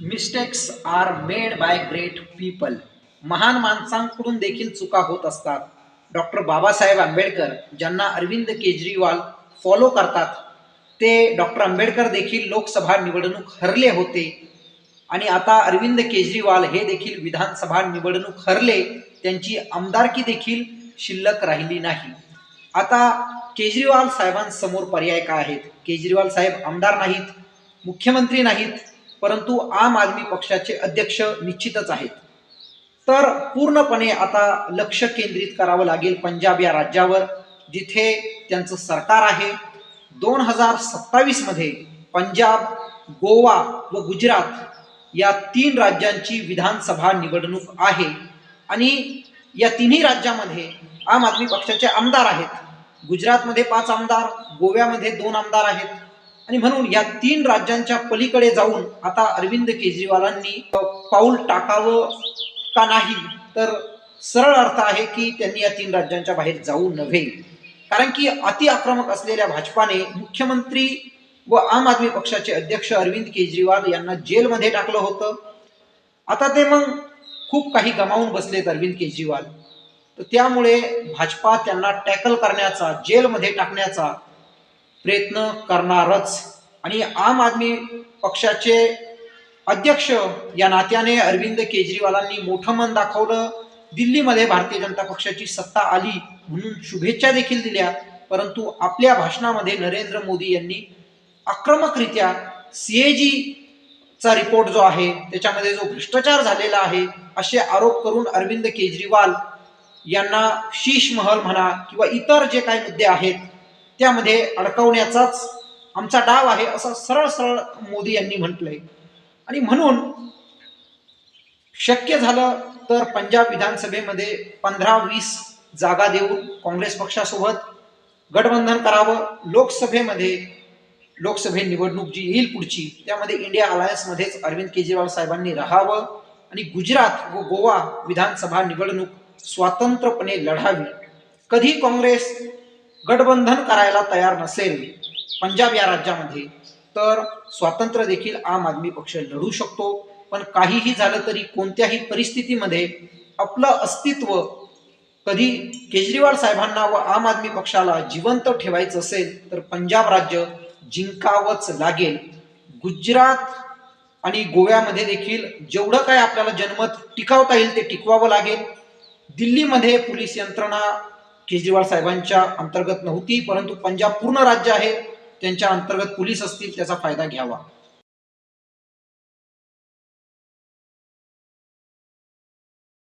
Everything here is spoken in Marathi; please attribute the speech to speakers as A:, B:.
A: Mistakes are made by great people महान माणसांकडून देखील चुका होत असतात. डॉक्टर बाबासाहेब आंबेडकर ज्यांना अरविंद केजरीवाल फॉलो करतात ते डॉक्टर आंबेडकर देखील लोकसभा निवडणूक हरले होते. आणि आता अरविंद केजरीवाल हे देखील विधानसभा निवडणूक हरले त्यांची आमदारकी देखील शिल्लक राहिली नाही. आता केजरीवाल साहेबांसमोर पर्याय काय आहेत? केजरीवाल साहेब आमदार नाहीत मुख्यमंत्री नाहीत परंतु आम आदमी पक्षाचे अध्यक्ष निश्चितच आहेत. तर पूर्णपणे आता लक्ष केंद्रित करावं लागेल पंजाब या राज्यावर जिथे त्यांचं सरकार आहे. दोन हजार सत्तावीसमध्ये पंजाब गोवा व गुजरात या तीन राज्यांची विधानसभा निवडणूक आहे. आणि या तिन्ही राज्यामध्ये आम आदमी पक्षाचे आमदार आहेत. गुजरातमध्ये पाच आमदार गोव्यामध्ये दोन आमदार आहेत. आणि म्हणून या तीन राज्यांच्या पलीकडे जाऊन आता अरविंद केजरीवालांनी पाऊल टाकावं का नाही? तर सरळ अर्थ आहे की त्यांनी या तीन राज्यांच्या बाहेर जाऊ नव्हे. कारण की अति आक्रमक असलेल्या भाजपाने मुख्यमंत्री व आम आदमी पक्षाचे अध्यक्ष अरविंद केजरीवाल यांना जेलमध्ये टाकलं होतं. आता ते मग खूप काही गमावून बसलेत अरविंद केजरीवाल. तर त्यामुळे भाजपा त्यांना टॅकल करण्याचा जेलमध्ये टाकण्याचा प्रयत्न करणारच. आणि आम आदमी पक्षाचे अध्यक्ष या नात्याने अरविंद केजरीवालांनी मोठं मन दाखवलं. दिल्लीमध्ये भारतीय जनता पक्षाची सत्ता आली म्हणून शुभेच्छा देखील दिल्या. परंतु आपल्या भाषणामध्ये नरेंद्र मोदी यांनी आक्रमकरित्या सीएजी चा रिपोर्ट जो आहे त्याच्यामध्ये जो भ्रष्टाचार झालेला आहे असे आरोप करून अरविंद केजरीवाल यांना शीश महल म्हणा किंवा इतर जे काही मुद्दे आहेत त्यामध्ये अडकवण्याचाच आमचा डाव आहे असं सरळ सरळ मोदी यांनी म्हटलंय. आणि म्हणून शक्य झालं तर पंजाब विधानसभेमध्ये पंधरा वीस जागा देऊन काँग्रेस पक्षासोबत गठबंधन करावं. लोकसभेमध्ये लोकसभे निवडणूक जी येईल पुढची त्यामध्ये इंडिया अलायन्समध्येच अरविंद केजरीवाल साहेबांनी राहावं आणि गुजरात व गोवा विधानसभा निवडणूक स्वतंत्रपणे लढावी. कधी काँग्रेस गठबंधन करायला तयार नसेल पंजाब या राज्यामध्ये तर स्वातंत्र्य देखील आम आदमी पक्ष लढू शकतो. पण काहीही झालं तरी कोणत्याही परिस्थितीमध्ये आपलं अस्तित्व कधी केजरीवाल साहेबांना व आम आदमी पक्षाला जिवंत ठेवायचं असेल तर पंजाब राज्य जिंकावंच लागेल. गुजरात आणि गोव्यामध्ये देखील जेवढं काय आपल्याला जनमत टिकावता येईल ते टिकवावं लागेल. दिल्लीमध्ये पोलीस यंत्रणा केजरीवाल साहेबांच्या अंतर्गत नव्हती परंतु पंजाब पूर्ण राज्य आहे त्यांच्या अंतर्गत पोलीस असतील त्याचा फायदा घ्यावा.